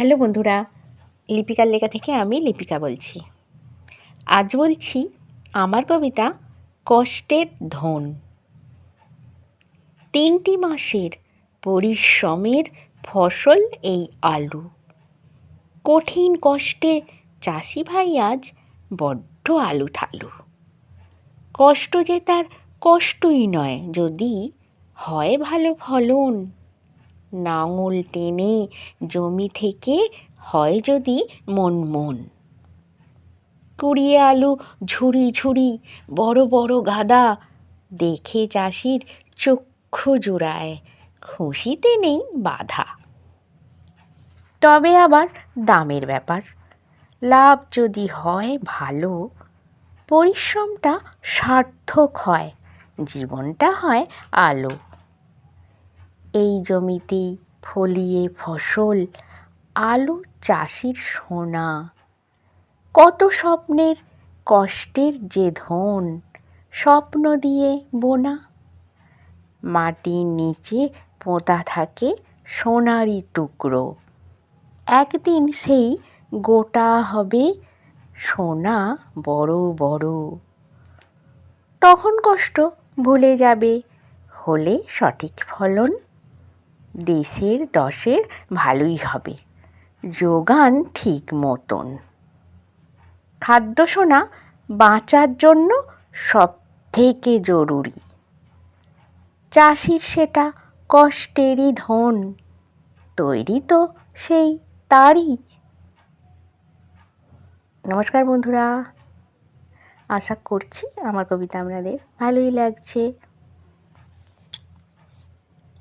Hello বন্ধুরা, লিপিকার লেখা থেকে আমি লিপিকা বলছি। আজ বলছি আমার কবিতা কষ্টের ধন। তিনটি মাসের পরিশ্রমের ফসল এই আলু। কঠিন কষ্টে চাষি ভাই আজ বড্ড আলু থালু। কষ্ট যে তার কষ্টই নয়, যদি হয় ভালো ফলন। নাঙল টেনে জমি থেকে হয় যদি মন মন। কুড়িয়ে আলু ঝুড়ি ঝুড়ি, বড় বড় গাদা, দেখে চাষির চক্ষু জোড়ায়, খুশিতে নেই বাধা। তবে আবার দামের ব্যাপার, লাভ যদি হয় ভালো, পরিশ্রমটা সার্থক হয়, জীবনটা হয় আলো। এই জমিতেই ফলিয়ে ফসল আলু চাষির সোনা। কত স্বপ্নের কষ্টের যে ধন, স্বপ্ন দিয়ে বোনা। মাটির নিচে পোঁতা থাকে সোনারি টুকরো। একদিন সেই গোটা হবে সোনা বড় বড়। তখন কষ্ট ভুলে যাবে, হলে সঠিক ফলন দেশের দশের ভালোই হবে। যোগান ঠিক মতন। খাদ্য সোনা বাঁচার জন্য সব থেকে জরুরি। চাষির সেটা কষ্টেরই ধন, তৈরি তো সেই তারই। নমস্কার বন্ধুরা, আশা করছি আমার কবিতা আপনাদের ভালোই লাগছে।